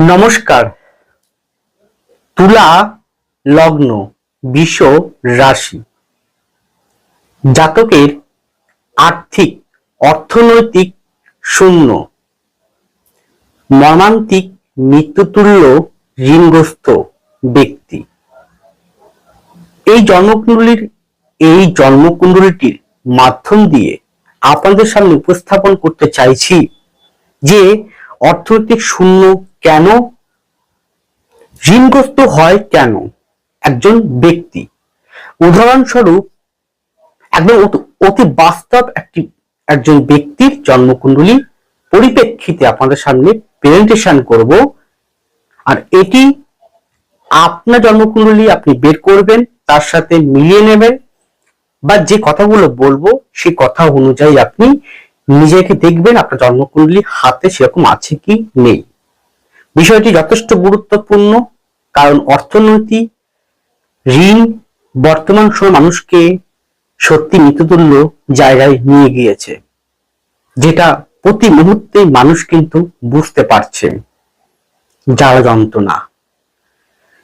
নমস্কার। তুলা লগ্ন, বিষ রাশি। জাতকের আর্থিক, অর্থনৈতিক শূন্য। মর্মান্তিক মৃত্যুতুল্য ঋণগ্রস্ত ব্যক্তি। এই জন্মকুণ্ডলীর, এই জন্মকুণ্ডলীটির মাধ্যম দিয়ে আপনাদের সামনে উপস্থাপন করতে চাইছি যে অর্থনৈতিক শূন্য কেন? ঋণগ্রস্ত হয় কেন? একজন ব্যক্তি। উদাহরণস্বরূপ, একদম অতি- বাস্তব একটি, একজন ব্যক্তির জন্মকুণ্ডলী পরিপ্রেক্ষিতে আপনাদের সামনে প্রেজেন্টেশন করব। আর এটি আপনার জন্মকুণ্ডলী আপনি বের করবেন, তার সাথে মিলিয়ে নেবেন বা যে কথাগুলো বলব, সেই কথা অনুযায়ী আপনি নিজেকে দেখবেন আপনার জন্মকুণ্ডলী হাতে সেরকম আছে কি নেই। বিষয়টি যথেষ্ট গুরুত্বপূর্ণ, কারণ অর্থনৈতিক ঋণ বর্তমান সময় মানুষকে সত্যি মৃত্যুতুল্য জায়গায় নিয়ে গিয়েছে, যেটা প্রতি মুহূর্তে মানুষ কিন্তু বুঝতে পারছে, যারা যন্ত্রণা।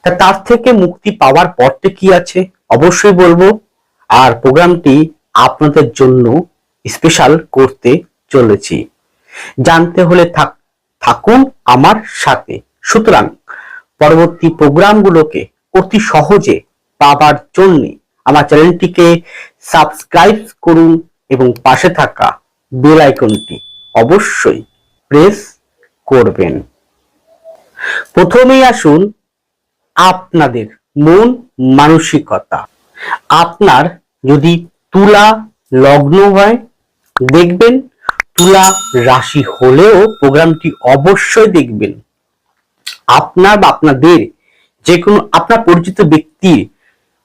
তা তার থেকে মুক্তি পাওয়ার পরতে কি আছে? অবশ্যই বলব, আর প্রোগ্রামটি আপনাদের জন্য স্পেশাল করতে চলেছি। জানতে হলে থাক থাকুন আমার সাথে। সুতরাং পরবর্তী প্রোগ্রামগুলোকে অতি সহজে পাবার জন্য আমার চ্যানেলটিকে সাবস্ক্রাইব করুন এবং পাশে থাকা বেল আইকনটি অবশ্যই প্রেস করবেন। প্রথমেই আসুন আপনাদের মন মানসিকতা। আপনার যদি তুলা লগ্ন হয়, দেখবেন তুলা রাশি হলেও প্রোগ্রামটি অবশ্যই দেখবেন। আপনার বা আপনাদের যে কোনো আপনার পরিচিত ব্যক্তির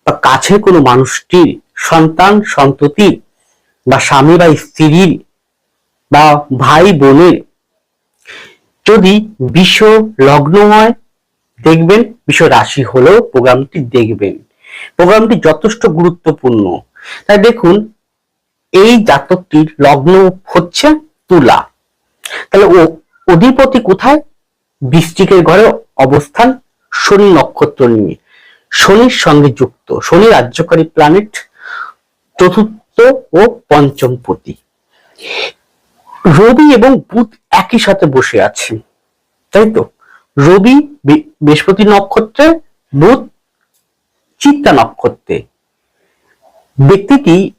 বা কাছের কোনো মানুষটির, সন্তান, সন্ততির বা স্বামী বা স্ত্রীর বা ভাই বোনের যদি বিষ লগ্ন হয়, দেখবেন বিষ রাশি হলেও প্রোগ্রামটি দেখবেন। প্রোগ্রামটি যথেষ্ট গুরুত্বপূর্ণ। তাই দেখুন, এই জাতকটির লগ্ন হচ্ছে তুলা। তাহলে ও অধিপতি কোথায়? বৃষ্টিকের ঘরে অবস্থান শনি নক্ষত্র নিয়ে। শনির সঙ্গে যুক্ত। শনি রাজ্যকারী প্ল্যানেট চতুর্থ ও পঞ্চম পতি। রবি এবং বুধ একই সাথে বসে আছে। তাই তো? রবি বৃহস্পতি নক্ষত্রে, বুধ চিত্তা নক্ষত্রে। ব্যক্তিটি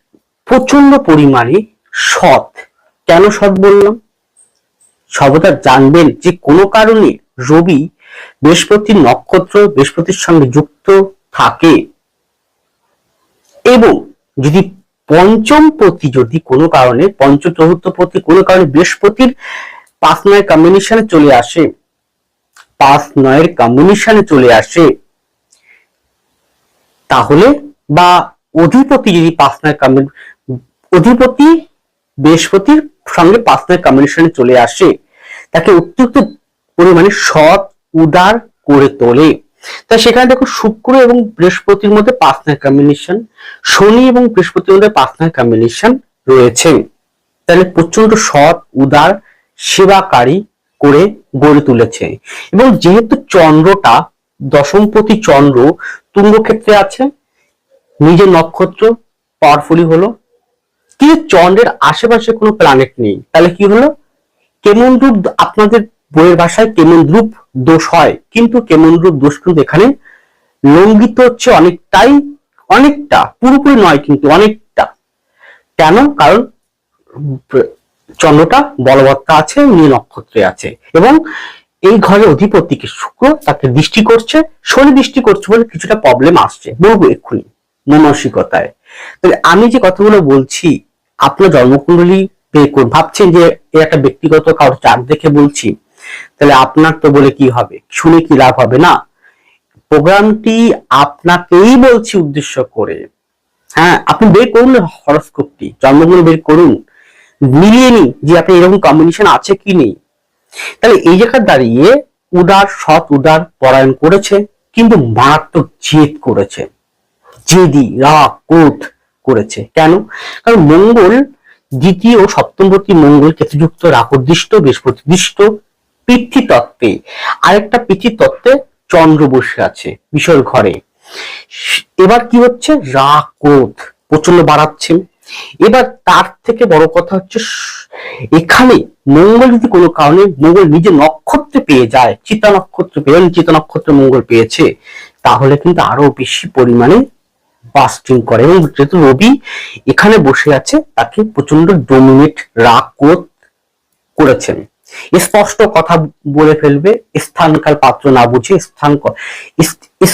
প্রচণ্ড পরিমাণে সৎ। কেন সৎ বললাম? সর্বদা জানবেন যে কোনো কারণে রবি বৃহস্পতির নক্ষত্র বৃহস্পতির সঙ্গে যুক্ত থাকে। এবং যদি পঞ্চম পতি যদি কোনো কারণে, পঞ্চ চতুর্থ পতি কোনো কারণে বৃহস্পতির পাঁচ নয় কম্বিনেশনে চলে আসে, পাঁচ নয়ের কম্বিনেশনে চলে আসে, তাহলে বা অধিপতি যদি পাঁচ নয় অধিপতি বৃহস্পতির সঙ্গে পাঁচ নয় কম্বিনেশনে চলে আসে, তাকে অত্যন্ত পরিমাণে সৎ, উদার করে তোলে। তা সেখানে দেখো শুক্র এবং বৃহস্পতির মধ্যে নয় কম্বিনেশন শনি এবং বৃহস্পতির মধ্যে নয় কম্বিনেশন রয়েছে। তাহলে প্রচণ্ড সৎ, উদার, সেবাকারী করে গড়ে তুলেছে। এবং যেহেতু চন্দ্রটা দশমপতি চন্দ্র তুঙ্গ ক্ষেত্রে আছে, নিজের নক্ষত্র পাওয়ারফুলি হলো কিন্তু চন্দ্রের আশেপাশে কোনো প্ল্যানেট নেই? তাহলে কি হলো? কেমন রূপ আপনাদের বইয়ের ভাষায় কেমন রূপ দোষ হয়? কিন্তু কেমন রূপ দোষ কিন্তু এখানে লঙ্ঘিত হচ্ছে অনেকটাই, অনেকটা, পুরোপুরি নয় কিন্তু অনেকটা। কেন? কারণ চন্দ্রটা বলবত্তা আছে নীল নক্ষত্রে আছে। এবং এই ঘরের অধিপতিকে শুক্র তাকে দৃষ্টি করছে, শনি দৃষ্টি করছে বলে কিছুটা প্রবলেম আসছে। বলব এক্ষুনি, মানসিকতায়। আমি যে কথাগুলো বলছি, আপনার জন্মকুণ্ডলী করুন। ভাবছেন যে এ একটা ব্যক্তিগত কারোর চার দেখে বলছি, তাহলে আপনার তো বলে কি হবে? শুনে কি লাভ হবে না? প্রোগ্রামটি আপনাকেই বলছি উদ্দেশ্য করে। হ্যাঁ আপনি বের করুন হরস্কোপটি জন্মগুলো বের করুন। মিলিয়ে নিন যে আপনি এরকম কম্বিনেশন আছে কি নেই। তাহলে এই জায়গায় দাঁড়িয়ে উদার, সৎ উদার পরায়ণ করেছে, কিন্তু মারাত্মক জেদ করেছে। জেদি, রাগ, ক্রোধ করেছে। কেন? কারণ মঙ্গল দ্বিতীয় সপ্তমবর্তী মঙ্গল কেতুযুক্ত রাহুদৃষ্ট বৃহস্পতিদৃষ্ট পৃথ্বী তত্ত্বে আরেকটা পিচির তত্ত্বে চন্দ্র বসে আছে বিষয়ের ঘরে। এবার কি হচ্ছে? রাগ, ক্রোধ প্রচণ্ড বাড়াচ্ছে। এবার তার থেকে বড় কথা হচ্ছে, এখানে মঙ্গল যদি কোনো কারণে মঙ্গল নিজে নক্ষত্রে পেয়ে যায়, চিতা নক্ষত্র পেয়ে চিতা নক্ষত্রে মঙ্গল পেয়েছে, তাহলে কিন্তু আরও বেশি পরিমাণে বাস্টিং করে। এবং যেহেতু রবি এখানে বসে আছে, তাকে প্রচণ্ড ডোমিনেট রাগ ক্রোধ করেছেন স্পষ্ট কথা বলে ফেলবে, স্থানকাল পাত্র না বুঝে স্থান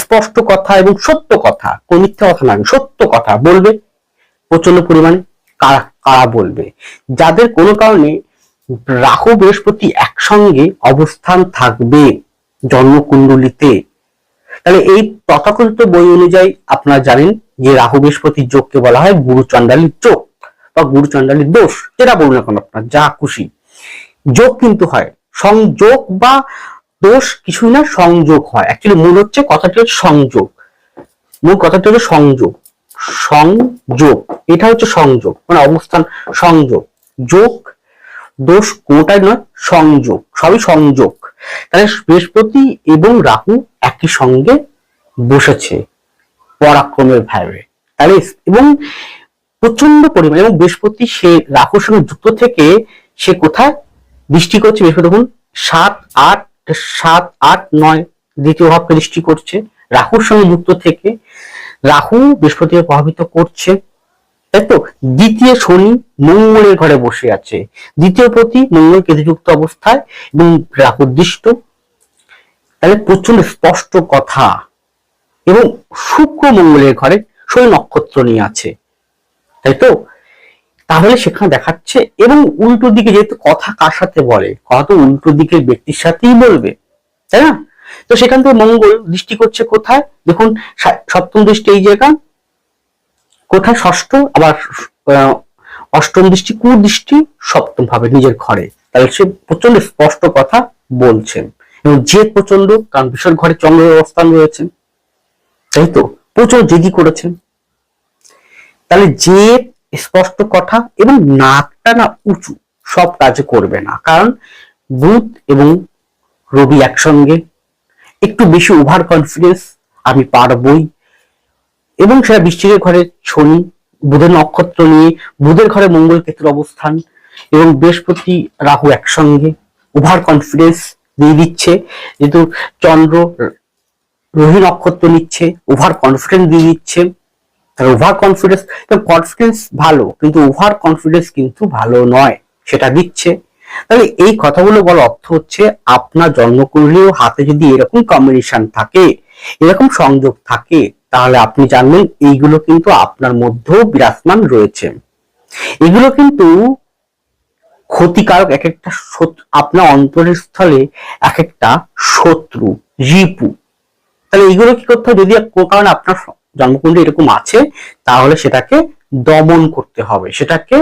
স্পষ্ট কথা এবং সত্য কথা, কোন মিথ্যা কথা না, সত্য কথা বলবে প্রচণ্ড পরিমাণে কারা কারা বলবে। যাদের কোনো কারণে রাহু বৃহস্পতি একসঙ্গে অবস্থান থাকবে জন্মকুণ্ডলিতে তাহলে এই তথাকথিত বই অনুযায়ী আপনারা জানেন যে রাহু বৃহস্পতির যোগকে বলা হয় গুরু চণ্ডালীর যোগ বা গুরু চণ্ডালীর দোষ, যেটা বলুন এখন আপনার, যা খুশি। যোগ কিন্তু হয়, সংযোগ বা দোষ কিছুই না, সংযোগ হয়। অ্যাকচুয়ালি মূল হচ্ছে কথাটি হচ্ছে সংযোগ। মূল কথাটি হচ্ছে সংযোগ। সংযোগ। এটা হচ্ছে সংযোগ মানে অবস্থান সংযোগ। যোগ দোষ কোনটাই নয়, সংযোগ। সবই সংযোগ। তাহলে বৃহস্পতি এবং রাহু একই সঙ্গে বসেছে পরাক্রমের ভাবে তাহলে এবং প্রচণ্ড পরিমাণে এবং বৃহস্পতি সে রাহুর সঙ্গে যুক্ত থেকে সে কোথায়? দৃষ্টি করছে বৃহস্পতি, দেখুন, সাত আট সাত আট নয়, দ্বিতীয় ভাবকে দৃষ্টি করছে। রাহুর সঙ্গে যুক্ত থেকে রাহু বৃহস্পতিকে প্রভাবিত করছে। তাই তো? দ্বিতীয় শনি মঙ্গলের ঘরে বসে আছে। দ্বিতীয় প্রতি মঙ্গল কেতুযুক্ত অবস্থায় এবং রাহু দৃষ্ট তাহলে প্রচণ্ড স্পষ্ট কথা। এবং শুক্র মঙ্গলের ঘরে শনি নক্ষত্র নিয়ে আছে। তাই তো? তাহলে সেখানে দেখাচ্ছে, এবং উল্টো দিকে যেহেতু কথা কার সাথে বলে? কথা তো উল্টো দিকের ব্যক্তির সাথেই বলবে। তাই না? তো সেখান থেকে মঙ্গল দৃষ্টি করছে কোথায়? দেখুন সপ্তম দৃষ্টি এই জায়গা। কোথায় ষষ্ঠ? আবার অষ্টম দৃষ্টি, কুদৃষ্টি সপ্তম ভাবে নিজের ঘরে। তাহলে সে প্রচণ্ড স্পষ্ট কথা বলছেন। এবং যে প্রচণ্ড, কারণ বিষয়ের ঘরে চন্দ্রের অবস্থান রয়েছে। তাই তো? প্রচুর জেদি করেছেন। তাহলে যে স্পষ্ট কথা এবং নাকটা না উঁচু, সব কাজে করবে না। কারণ বুধ এবং রবি একসঙ্গে। একটু বেশি ওভার কনফিডেন্স আমি পারবই। এবং সেটা বৃশ্চিকের ঘরে শনি, বুধের নক্ষত্র নিয়ে বুধের ঘরে মঙ্গল কেতুর অবস্থান এবং বৃহস্পতি রাহু একসঙ্গে ওভার কনফিডেন্স দিয়ে দিচ্ছে, যেহেতু চন্দ্র রোহী নক্ষত্র নিচ্ছে ওভার কনফিডেন্স দিয়ে দিচ্ছে। ওভার কনফিডেন্স কনফিডেন্স ভালো, কিন্তু ওভার কনফিডেন্স কিন্তু ভালো নয়, সেটা দিচ্ছে। তাহলে এই কথাগুলো বলার অর্থ হচ্ছে আপনার জন্মকুণ্ডলীয় হাতে যদি এরকম কম্বিনেশন থাকে, এরকম সংযোগ থাকে তাহলে আপনি জানবেন, এইগুলো কিন্তু আপনার মধ্যেও বিরাজমান রয়েছে। এগুলো কিন্তু ক্ষতিকারক এক একটা আপনার অন্তরের স্থলে এক একটা শত্রু, রিপু। তাহলে এইগুলো কি করতে হবে? যদি কারণে আপনার জন্মকুণ্ডে এরকম আছে, তাহলে সেটাকে দমন করতে হবে, সেটাকে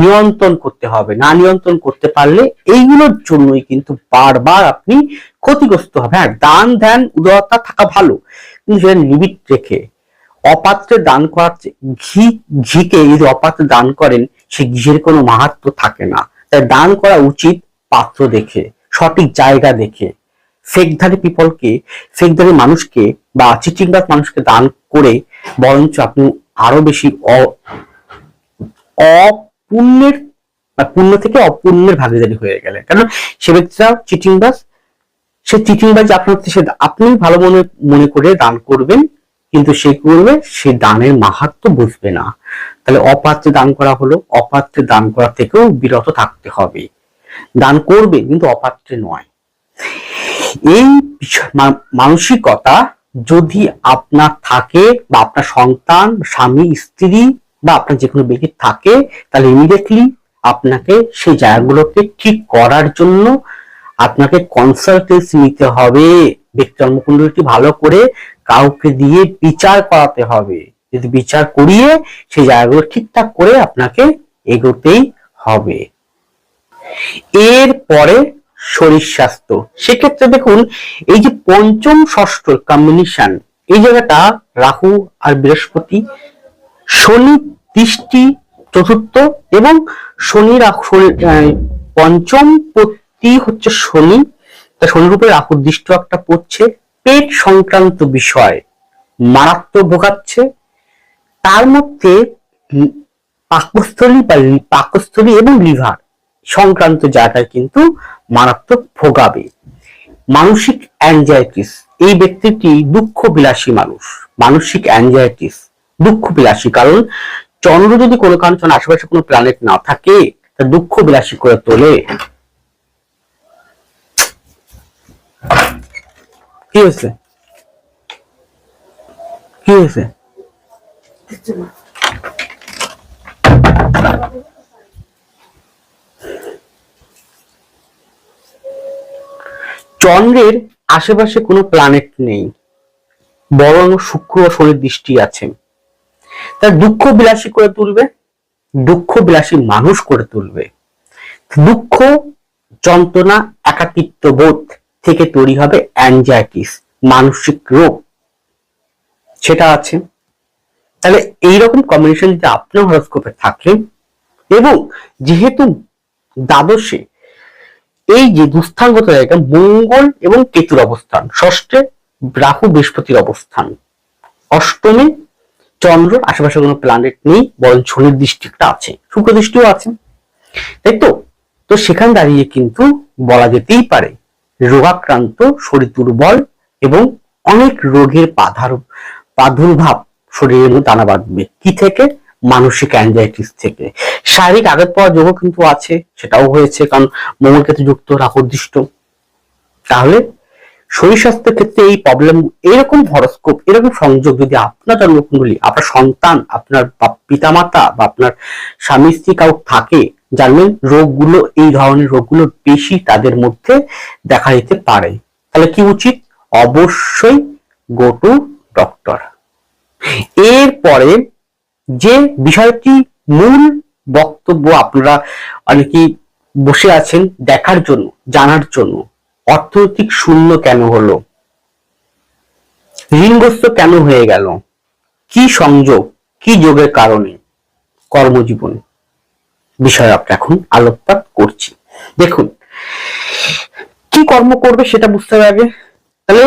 নিয়ন্ত্রণ করতে হবে। না নিয়ন্ত্রণ করতে পারলে এইগুলোর জন্যই কিন্তু বারবার আপনি ক্ষতিগ্রস্ত হবে হ্যাঁ দান, ধ্যান, উদারতা থাকা ভালো। সেটা লিমিট রেখে অপাত্রে দান করার ঘি, ঘিকে যদি অপাত্রে দান করেন সে ঘিয়ের কোনো মাহাত্ম থাকে না। তাই দান করা উচিত পাত্র দেখে, সঠিক জায়গা দেখে। ফেকধারী পিপলকে, ফেকধারী মানুষকে বা চিচিংবাজ মানুষকে দান করে বরঞ্চ আপনি আরও বেশি অপুণ্যের, পুণ্য থেকে অপুণ্যের ভাগিদারি হয়ে গেলে কারণ সে ব্যক্তিরা চিটিংবাজ সে চিটিংবাজ আপনার সে আপনি ভালো মনে মনে করে দান করবেন, কিন্তু সে করবে? সে দানের মাহাত্ম বুঝবে না। তাহলে অপাত্রে দান করা হলো, অপাত্রে দান করা থেকেও বিরত থাকতে হবে। দান করবে, কিন্তু অপাত্রে নয়। এই মানসিকতা যদি আপনার থাকে, বা আপনার সন্তান, স্বামী, স্ত্রী, বা আপনার যে কোনো ব্যক্তি থাকে, তাহলে ইমিডিয়েটলি আপনাকে সেই জায়গাগুলোকে ঠিক করার জন্য আপনাকে কনসালটেন্সি নিতে হবে। ব্যক্তি জন্মকুণ্ডলীটি ভালো করে কাউকে দিয়ে বিচার করাতে হবে। যদি বিচার করিয়ে সেই জায়গাগুলো ঠিকঠাক করে আপনাকে এগোতেই হবে। এরপরে শরীর স্বাস্থ্য। সেক্ষেত্রে দেখুন, এই যে পঞ্চম ষষ্ঠ কম্বিনেশন এই জায়গাটা রাহু আর বৃহস্পতি, শনি দৃষ্টি চতুর্থ এবং শনি পঞ্চম পত্তি হচ্ছে শনি। তা শনির উপরে রাহুর দৃষ্টি একটা পড়ছে। পেট সংক্রান্ত বিষয় মারাত্মক ভোগাচ্ছে। তার মধ্যে পাকস্থলী বা পাকস্থলী এবং লিভার সংক্রান্ত জায়গায় কিন্তু মারাত্মক ভোগাবে। মানসিক অ্যাংজাইটিস, এই ব্যক্তিটি দুঃখ বিলাসী মানুষ। মানসিক অ্যাংজাইটিস দুঃখ বিলাসী কারণ চন্দ্র যদি কোনো কারণ আশেপাশে কোনো প্ল্যানেট না থাকে, তা দুঃখ বিলাসী করে তোলে। কি হয়েছে? কি হয়েছে? চন্দ্রের আশেপাশে কোনো প্ল্যানেট নেই। বরং শুক্র শনির দৃষ্টি আছে। তার দুঃখ বিলাসী করে তুলবে, দুঃখ বিলাসী মানুষ করে তুলবে। দুঃখ যন্ত্রণা একাকিত্ব বোধ থেকে তৈরি হবে অ্যাংজাইটিস মানসিক রোগ। সেটা আছে। তাহলে এইরকম কম্বিনেশন যদি আপনার হরস্কোপে থাকে, এবং যেহেতু দ্বাদশে এই যে দুস্থানগত জায়গা, মঙ্গল এবং কেতুর অবস্থান, ষষ্ঠে রাহু বৃহস্পতির অবস্থান, অষ্টমে চন্দ্র, আশেপাশে কোনো প্ল্যানেট নেই, বরং শনির দৃষ্টিটা আছে, শুক্র দৃষ্টিও আছে। তাই তো? তো সেখান দাঁড়িয়ে কিন্তু বলা যেতেই পারে রোগাক্রান্ত, শরীর দুর্বল এবং অনেক রোগের বাধার প্রাদুর্ভাব শরীরের মধ্যে দানা বাঁধবে। কি থেকে? মানসিক অ্যাংজাইটিস থেকে। শারীরিক আঘাত পাওয়ার যোগও কিন্তু আছে, সেটাও হয়েছে, কারণ মঙ্গল ক্ষেত্রে যুক্ত রাহুদৃষ্ট তাহলে শরীর স্বাস্থ্যের ক্ষেত্রে এই প্রবলেম এরকম হরস্কোপ এরকম সংযোগ যদি আপনার জন্মকুণ্ডলী, আপনার সন্তান, আপনার পিতামাতা বা আপনার স্বামী স্ত্রী কাউ থাকে জানবেন রোগগুলো, এই ধরনের রোগগুলো বেশি তাদের মধ্যে দেখা দিতে পারে। তাহলে কি উচিত? অবশ্যই গো টু ডক্টর এরপরে যে বিষয়টি মূল বক্তব্য আপনারা অনেকেই বসে আছেন দেখার জন্য, জানার জন্য, অর্থনৈতিক শূন্য কেন হলো? ঋণগ্রস্ত কেন হয়ে গেল? কি সংযোগ, কি যোগের কারণে কর্মজীবন? বিষয়ে আমরা এখন আলোকপাত করছি। দেখুন, কি কর্ম করবে সেটা বুঝতে হবে আগে। তাহলে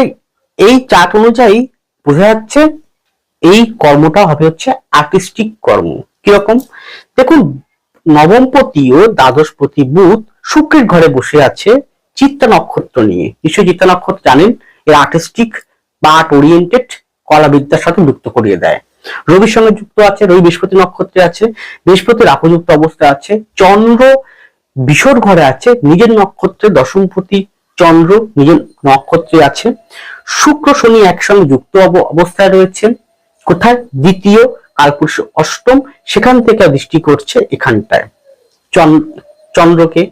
এই চার্ট অনুযায়ী বোঝা যাচ্ছে এই কর্মটা হবে হচ্ছে আর্টিস্টিক কর্ম। কীরকম? দেখুন, নবমপতি ও দ্বাদশপতি বুধ শুক্রের ঘরে বসে আছে চিত্তা নক্ষত্র নিয়ে। নিশ্চয়ই চিত্তা নক্ষত্র জানেন, এর আর্টিস্টিক বা আর্ট ওরিয়েন্টেড কলাবিদ্যার সাথে যুক্ত করিয়ে দেয়। রবির সঙ্গে যুক্ত আছে, রবি বৃহস্পতি নক্ষত্রে আছে বৃহস্পতি রাহুযুক্ত অবস্থায় আছে, চন্দ্র বিষর ঘরে আছে, নিজের নক্ষত্রে দশমপতি চন্দ্র নিজের নক্ষত্রে আছে, শুক্র শনি একসঙ্গে যুক্ত অবস্থায় রয়েছে, কোথায়? দ্বিতীয় কালপুরুষ অষ্টম, সেখান থেকে দৃষ্টি করছে এখানটায়। চন- চন্দ্রকে,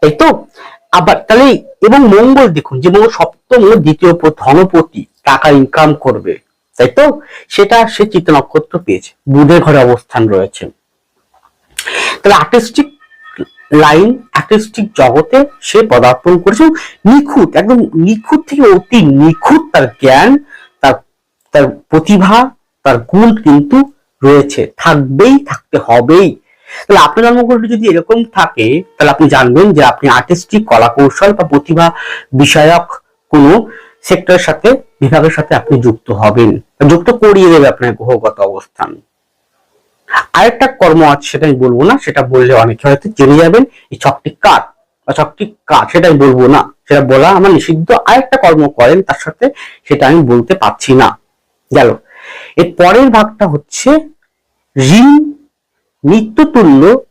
তাই তো? আবার তাহলে, এবং মঙ্গল দেখুন, যে মঙ্গল সপ্তম ও দ্বিতীয় ধনপতি, টাকা ইনকাম করবে। তাই তো? সেটা সে চিত্ত নক্ষত্র পেয়েছে। বুধের ঘরে অবস্থান রয়েছে। তাহলে আর্টিস্টিক লাইন আর্টিস্টিক জগতে সে পদার্পণ করেছে নিখুঁত, একদম নিখুঁত থেকে অতি নিখুঁত তার জ্ঞান, তার তার প্রতিভা, তার গুণ কিন্তু রয়েছে। থাকবেই, থাকতে হবেই। তাহলে আপনার জন্মকুণ্ডলী যদি এরকম থাকে, তাহলে আপনি জানবেন যে আপনি আর্টিস্টিক কলা কৌশল বা প্রতিভা বিষয়ক কোনো সেক্টরের সাথে, বিভাগের সাথে আপনি যুক্ত হবেন। যুক্ত করিয়ে দেবে আপনার গ্রহগত অবস্থান। আরেকটা কর্ম আছে, সেটা আমি বলব না, সেটা বললে অনেকে হয়তো জেনে যাবেন, এই ছকটি কাঠ বা ছকটি কাঠ সেটা আমি বলব না। সেটা বলা আমার নিষিদ্ধ। আরেকটা কর্ম করেন তার সাথে, সেটা আমি বলতে পারছি না। গেল। এর পরের ভাগটা হচ্ছে, ঋণ, নিত্যতুল্য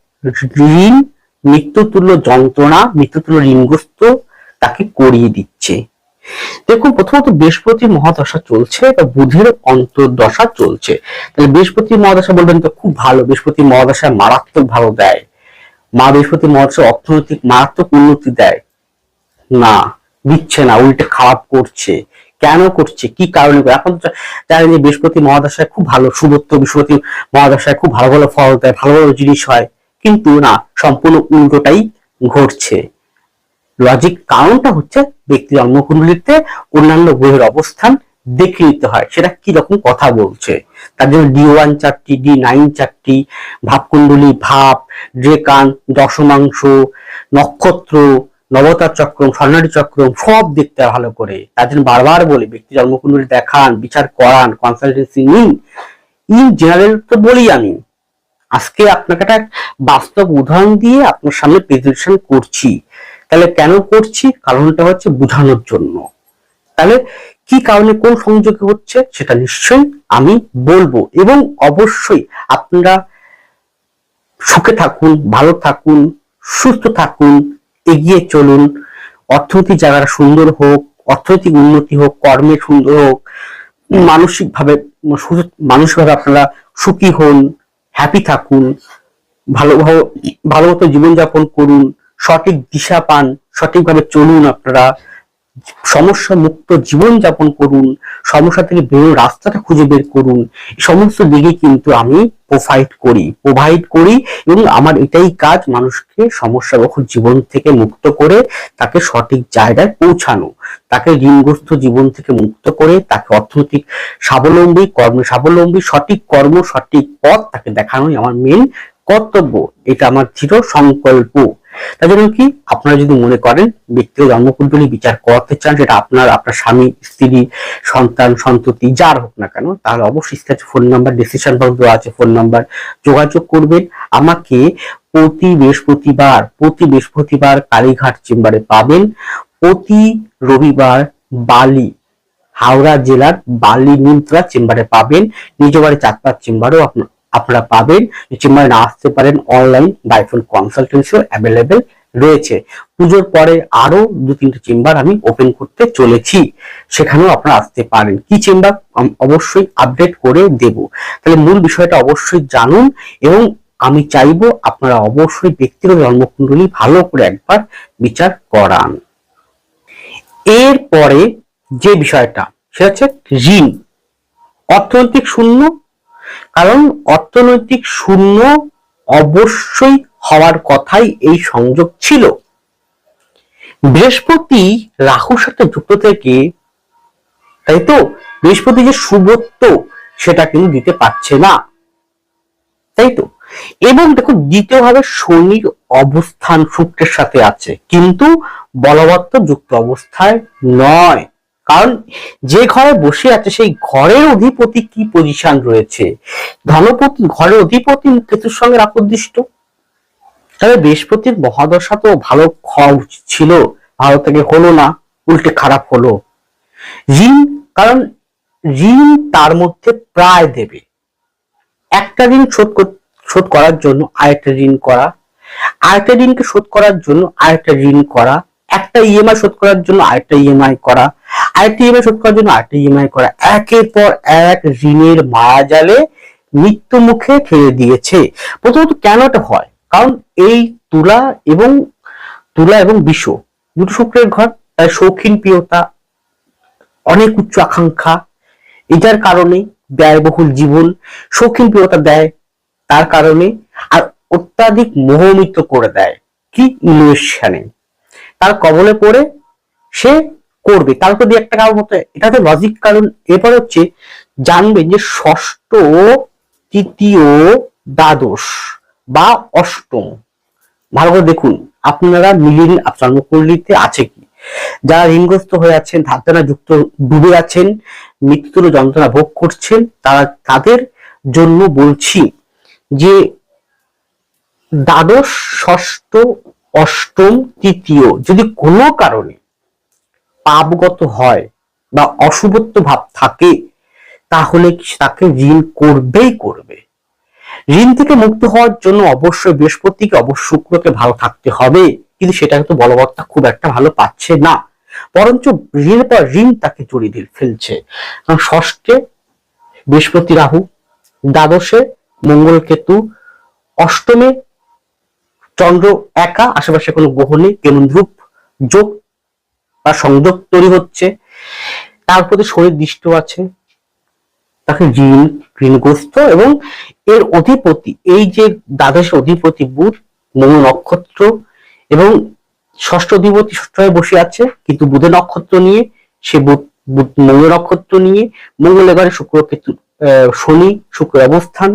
ঋণ, নিত্যতুল্য যন্ত্রণা, নিত্যতুল্য ঋণগ্রস্ত তাকে করিয়ে দিচ্ছে। দেখুন, প্রথমত বৃহস্পতি মহাদশা চলছে বা বুধের অন্তর্দশা চলছে। তাহলে বৃহস্পতি মহাদশা বলবেন তো খুব ভালো, বৃহস্পতি মহাদশা মারাত্মক ভালো দেয়। মা বৃহস্পতি মহাদশা অর্থনৈতিক মারাত্মক উন্নতি দেয়। না, দিচ্ছে না, উল্টে খারাপ করছে। কেন করছে? কি কারণে এখন জানেন যে বৃহস্পতি মহাদশায় খুব ভালো সুবত্ত বৃহস্পতি মহাদশায় খুব ভালো ভালো ফল দেয়, ভালো ভালো জিনিস হয়। কিন্তু না, সম্পূর্ণ উল্টোটাই ঘটছে। লজিক কারণটা হচ্ছে ব্যক্তি জন্মকুণ্ডলিতে অন্যান্য গ্রহের অবস্থান দেখে নিতে হয়। সেটা কি রকম কথা বলছে? তার জন্য ডি ওয়ান চারটি ডি নাইন চারটি, ভাবকুণ্ডলী, ভাব, ড্রেকান, দশমাংশ, নক্ষত্র, নবতার চক্রম স্বর্ণালী চক্রম, সব দেখতে ভালো করে। তার জন্য বারবার বলি, ব্যক্তি জন্মকুণ্ডলী দেখান, বিচার করান কনসালটেন্সি নিন। ইন জেনারেল তো বলি আমি, আজকে আপনাকে একটা বাস্তব উদাহরণ দিয়ে আপনার সামনে প্রেজেন্টেশন করছি। তাহলে কেন করছি? কারণটা হচ্ছে বোঝানোর জন্য। তাহলে কি কারণে কোন সংযোগে হচ্ছে? সেটা নিশ্চয়ই আমি বলব। এবং অবশ্যই আপনারা সুখে থাকুন, ভালো থাকুন, সুস্থ থাকুন, এগিয়ে চলুন। অর্থনৈতিক জায়গাটা সুন্দর হোক, অর্থনৈতিক উন্নতি হোক, কর্মে সুন্দর হোক, মানসিকভাবে মানসিকভাবে আপনারা সুখী হন হ্যাপি থাকুন ভালো ভালো মতো জীবনযাপন করুন সঠিক দিশা পান, সঠিকভাবে চলুন আপনারা, সমস্যা মুক্ত জীবন যাপন করুন, সমস্যা থেকে বেরোর রাস্তাটা খুঁজে বের করুন। সমস্ত দিকে কিন্তু আমি প্রোভাইড করি প্রোভাইড করি এবং আমার এটাই কাজ মানুষকে সমস্যাবহুল জীবন থেকে মুক্ত করে, তাকে সঠিক জায়গায় পৌঁছানো, তাকে ঋণগ্রস্ত জীবন থেকে মুক্ত করে, তাকে অর্থনৈতিক স্বাবলম্বী, কর্ম স্বাবলম্বী, সঠিক কর্ম, সঠিক পথ তাকে দেখানোই আমার মেন কর্তব্য। এটা আমার দৃঢ় সংকল্প। তাই জন্য কি? আপনারা যদি মনে করেন ব্যক্তিগত জন্মকুণ্ডলী বিচার করতে চান, সেটা আপনার আপনার স্বামী, স্ত্রী, সন্তান, সন্ততি, যার হোক না কেন, তাহলে অবশ্যই scratch phone number decision box দেওয়া আছে ফোন নাম্বার যোগাযোগ করবেন। আমাকে প্রতি বৃহস্পতিবার প্রতি বৃহস্পতিবার কালীঘাট চেম্বারে পাবেন। প্রতি রবিবার বালি, হাওড়া জেলার বালি নিমতলা চেম্বারে পাবেন। নিজ বাড়ি চাঁদপাত চেম্বারও আপনার আপনারা পাবেন চেম্বারে আসতে পারেন অনলাইন বাইফোন কনসালটেন্সিও অ্যাভেলেবেল রয়েছে। পুজোর পরে আরও দু তিনটে চেম্বার আমি ওপেন করতে চলেছি, সেখানেও আপনারা আসতে পারেন। কি চেম্বার অবশ্যই আপডেট করে দেব। তাহলে মূল বিষয়টা অবশ্যই জানুন এবং আমি চাইব আপনারা অবশ্যই ব্যক্তিগত জন্মকুণ্ডলী ভালো করে একবার বিচার করান। এরপরে যে বিষয়টা, সেটা হচ্ছে ঋণ। অর্থনৈতিক শূন্য কারণ অর্থনৈতিক শূন্য অবশ্যই হওয়ার কথাই এই সংযোগ ছিল। বৃহস্পতি রাহুর সাথে যুক্ত থেকে, তাই তো? বৃহস্পতি যে সুবত্ব সেটা কিন্তু দিতে পারছে না। তাই তো? এবং দেখো দ্বিতীয়ভাবে শনির অবস্থান শুক্রের সাথে আছে। কিন্তু বলবত্ত যুক্ত অবস্থায় নয়। কারণ যে ঘরে বসে আছে, সেই ঘরের অধিপতি কি পজিশন রয়েছে? ধনপতি, ঘরের অধিপতি কেতুর সঙ্গে রাপদিষ্ট তবে বৃহস্পতির মহাদশা তো ভালো ছিল, ভালো থেকে হলো না, উল্টে খারাপ হলো। ঋণ, কারণ ঋণ তার মধ্যে প্রায় দেবে। একটা ঋণ শোধ শোধ করার জন্য আরেকটা ঋণ করা, আরেকটা ঋণকে শোধ করার জন্য আরেকটা ঋণ করা, একটা ইএমআই শোধ করার জন্য আরেকটা ইএমআই করা আরেকটি ইএমআই শোধ করার জন্য আরেকটি ইএমআই করা একের পর এক ঋণের মায়া জালে মৃত্যু মুখে ঠেলে দিয়েছে। প্রথমত কেন এটা হয়? কারণ এই তুলা এবং তুলা এবং বিশ্ব দুটো শুক্রের ঘর শৌখিন প্রিয়তা, অনেক উচ্চ আকাঙ্ক্ষা, এটার কারণে ব্যয়বহুল জীবন, শৌখিন প্রিয়তা দেয় তার কারণে, আর অত্যাধিক মোহমিত করে দেয়। কি ইনোভেশনে তার কবলে পড়ে সে করবে। তার উপর একটা কারণ হতে এটা তো লজিক কারণ, এরপর হচ্ছে জানবেন যে ষষ্ঠ তৃতীয় দ্বাদশ বা অষ্টম। ভালো করে দেখুন, আপনারা মিলিয়ে জন্মকুণ্ডলিতে আছে কি। যারা ঋণগ্রস্ত হয়ে আছেন ধারদানা যুক্ত, ডুবে আছেন, মৃত্যুর যন্ত্রণা ভোগ করছেন, তারা তাদের জন্য বলছি যে দ্বাদশ, ষষ্ঠ, অষ্টম, তৃতীয় যদি কোনো কারণে পাপগত হয় বা অশুভত্ব ভাব থাকে, তাহলে তাকে ঋণ করবেই করবে। ঋণ থেকে মুক্ত হওয়ার জন্য অবশ্যই বৃহস্পতিকে, অবশ্য শুক্রকে ভালো থাকতে হবে, কিন্তু সেটা কিন্তু বলবত্তা খুব একটা ভালো পাচ্ছে না। বরঞ্চ ঋণের পর ঋণ তাকে জড়িয়ে দিয়ে ফেলছে। কারণ ষষ্ঠে বৃহস্পতি রাহু, দ্বাদশে মঙ্গল কেতু, অষ্টমে চন্দ্র একা, আশেপাশে কোনো গ্রহ নেই যোগ বা সংযোগ তৈরি হচ্ছে, তার প্রতি শরীর দৃষ্ট আছে, তাকে ঋণ ঋণগ্রস্ত এবং এর অধিপতি, এই যে দ্বাদশ অধিপতি বুধ মঙ্গল নক্ষত্র এবং ষষ্ঠ অধিপতি ষষ্ঠ বসে আছে, কিন্তু বুধের নক্ষত্র নিয়ে, সে বুধ মঙ্গল নক্ষত্র নিয়ে মঙ্গল এবারে শুক্র কেতু শনি শুক্র অবস্থান,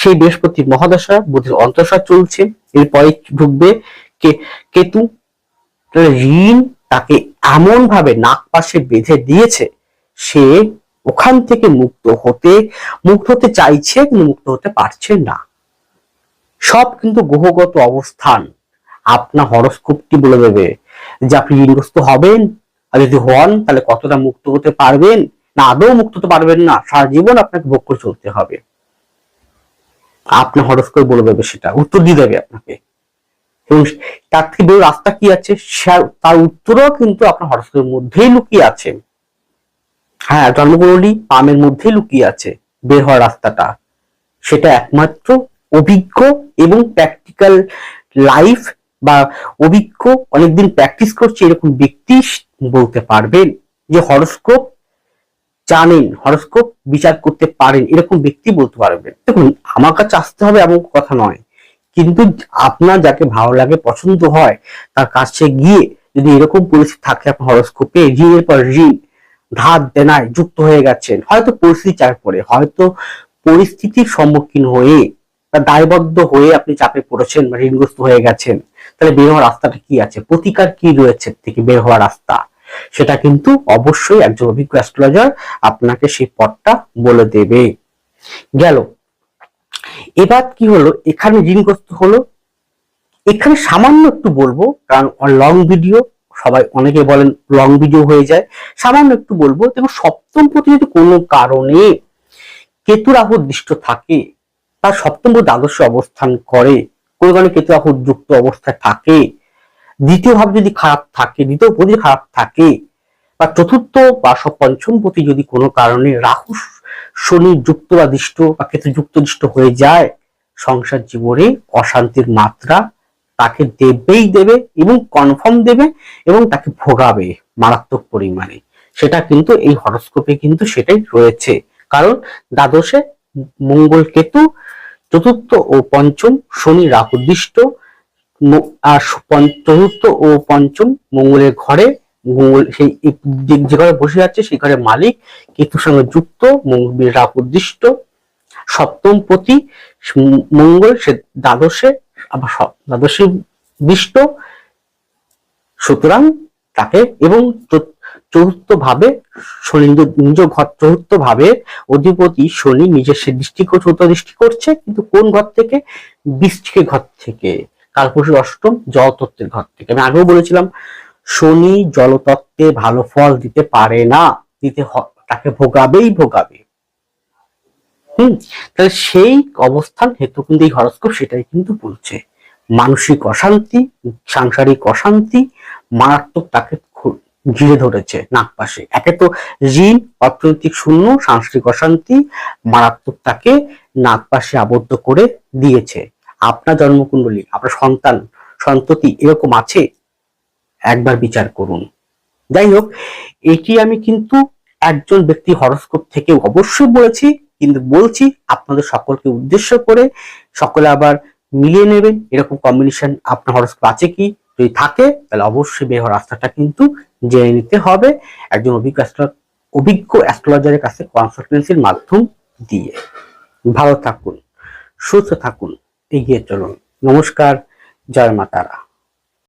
সেই বৃহস্পতির মহাদশা, বুধের অন্তঃসা চলছে, এরপরে ঢুকবে কেতু ঋণ তাকে এমন ভাবে নাক পাশে বেঁধে দিয়েছে, সে ওখান থেকে মুক্ত হতে মুক্ত হতে চাইছে কিন্তু মুক্ত হতে পারছে না। সব কিন্তু গ্রহগত অবস্থান। আপনার হরস্কোপটি বলে দেবে যে আপনি ঋণগ্রস্ত হবেন। আর যদি হন, তাহলে কতটা মুক্ত হতে পারবেন? না, আদৌ মুক্ত হতে পারবেন না। সারা জীবন আপনাকে ভোগ করে চলতে হবে। আপনার হরস্কোপ বলে দেবে সেটা। উত্তর দিয়ে দেবে আপনাকে। এবং তার থেকে বেরো রাস্তা কি আছে? তার উত্তরও কিন্তু আপনার হরস্কোপের মধ্যেই লুকিয়ে আছে। হ্যাঁ জন্মকুণ্ডলী পামের মধ্যেই লুকিয়ে আছে বের হওয়ার রাস্তাটা। সেটা একমাত্র অভিজ্ঞ এবং প্র্যাকটিক্যাল লাইফ বা অভিজ্ঞ অনেকদিন প্র্যাকটিস করছে এরকম ব্যক্তি বলতে পারবেন যে হরস্কোপ জানেন, হরস্কোপ বিচার করতে পারেন, এরকম ব্যক্তি বলতে পারবেন। দেখুন, আমার কাছে আসতে হবে এমন কথা নয়। কিন্তু আপনার যাকে ভালো লাগে, পছন্দ হয়, তার কাছে গিয়ে যদি এরকম পরিস্থিতি থাকে আপনার হরস্কোপে ঋণের পর ঋণ ধার, দেনায় যুক্ত হয়ে গেছেন, হয়তো পরিস্থিতি চাপ পড়ে, হয়তো পরিস্থিতির সম্মুখীন হয়ে বা দায়বদ্ধ হয়ে আপনি চাপে পড়েছেন বা ঋণগ্রস্ত হয়ে গেছেন, তাহলে বের হওয়ার রাস্তাটা কি আছে? প্রতিকার কি রয়েছে থেকে বের হওয়ার রাস্তা? সেটা কিন্তু অবশ্যই একজন অভিজ্ঞ অ্যাস্ট্রোলজার আপনাকে সেই পথটা বলে দেবে। গেল। এবার কি হলো? এখানে ঋণগ্রস্ত হলো। এখানে সামান্য একটু বলব, কারণ লং ভিডিও সবাই অনেকে বলেন লং ভিডিও হয়ে যায়। সামান্য একটু বলব সপ্তম প্রতি যদি কোনো কারণে কেতু রাহু দৃষ্ট থাকে, তার সপ্তম আদর্শ অবস্থান করে, কোনো কারণে কেতু রাহু যুক্ত অবস্থায় থাকে। দ্বিতীয় ভাব যদি খারাপ থাকে, দ্বিতীয় প্রতি খারাপ থাকে, বা চতুর্থ বা পঞ্চম প্রতি যদি কোনো কারণে রাহু শনি যুক্ত বা কেতু যুক্ত দৃষ্ট হয়ে যায়, সংসার জীবনে অশান্তির মাত্রা তাকে দেবেই দেবে এবং কনফার্ম দেবে এবং তাকে ভোগাবে মারাত্মক পরিমাণে। সেটা কিন্তু এই হরস্কোপে কিন্তু সেটাই রয়েছে। কারণ দ্বাদশে মঙ্গল কেতু, চতুর্থ ও পঞ্চম শনি রাহু দৃষ্ট আর চতুর্থ ও পঞ্চম মঙ্গলের ঘরে সেই যে- ঘরে বসে আছে সেই ঘরের মালিক, কেতুর সঙ্গে যুক্ত রাহু দৃষ্ট সপ্তম পতি, মঙ্গল, সে দ্বাদশে, আবার দ্বাদশে দৃষ্ট সুতরাং তাকে এবং চত- চতুর্থ ভাবে শনি নিজ- ঘর চতুর্থ ভাবে অধিপতি শনি নিজের সে দৃষ্টি চতুর্থ দৃষ্টি করছে, কিন্তু কোন ঘর থেকে? বৃষ্টিকে ঘর থেকে। কালপুরুষের অষ্টম, জলতত্ত্বের ঘর থেকে। আমি আগেও বলেছিলাম শনি জলতত্ত্বে ভালো ফল দিতে পারে না, দিতে তাকে ভোগাবেই ভোগাবে। হুম, তাহলে সেই অবস্থান হেতু কিন্তু এই হরস্কোপ সেটাই কিন্তু বলছে। মানসিক অশান্তি, সাংসারিক অশান্তি, মারাত্মক তাকে ঘিরে ধরেছে নাগপাশে একে তো ঋণ, অর্থনৈতিক শূন্য, সাংসারিক অশান্তি, মারাত্মক তাকে নাগপাশে আবদ্ধ করে দিয়েছে। আপনার জন্মকুণ্ডলী, আপনার সন্তান, সন্ততি এরকম আছে? একবার বিচার করুন। যাই হোক এটি আমি কিন্তু একজন ব্যক্তি হরস্কোপ থেকে অবশ্যই বলেছি, কিন্তু বলছি আপনাদের সকলকে উদ্দেশ্য করে, সকলে আবার মিলিয়ে নেবেন। এরকম কম্বিনেশন আপনার হরস্কোপ আছে কি? যদি থাকে, তাহলে অবশ্যই বের হওয়ার রাস্তাটা কিন্তু জেনে নিতে হবে। একজন অভিজ্ঞ অভিজ্ঞ অ্যাস্ট্রোলজারের কাছে কনসালটেন্সির মাধ্যম দিয়ে। ভালো থাকুন, সুস্থ থাকুন, এগিয়ে চলুন। নমস্কার, জয় মাতারা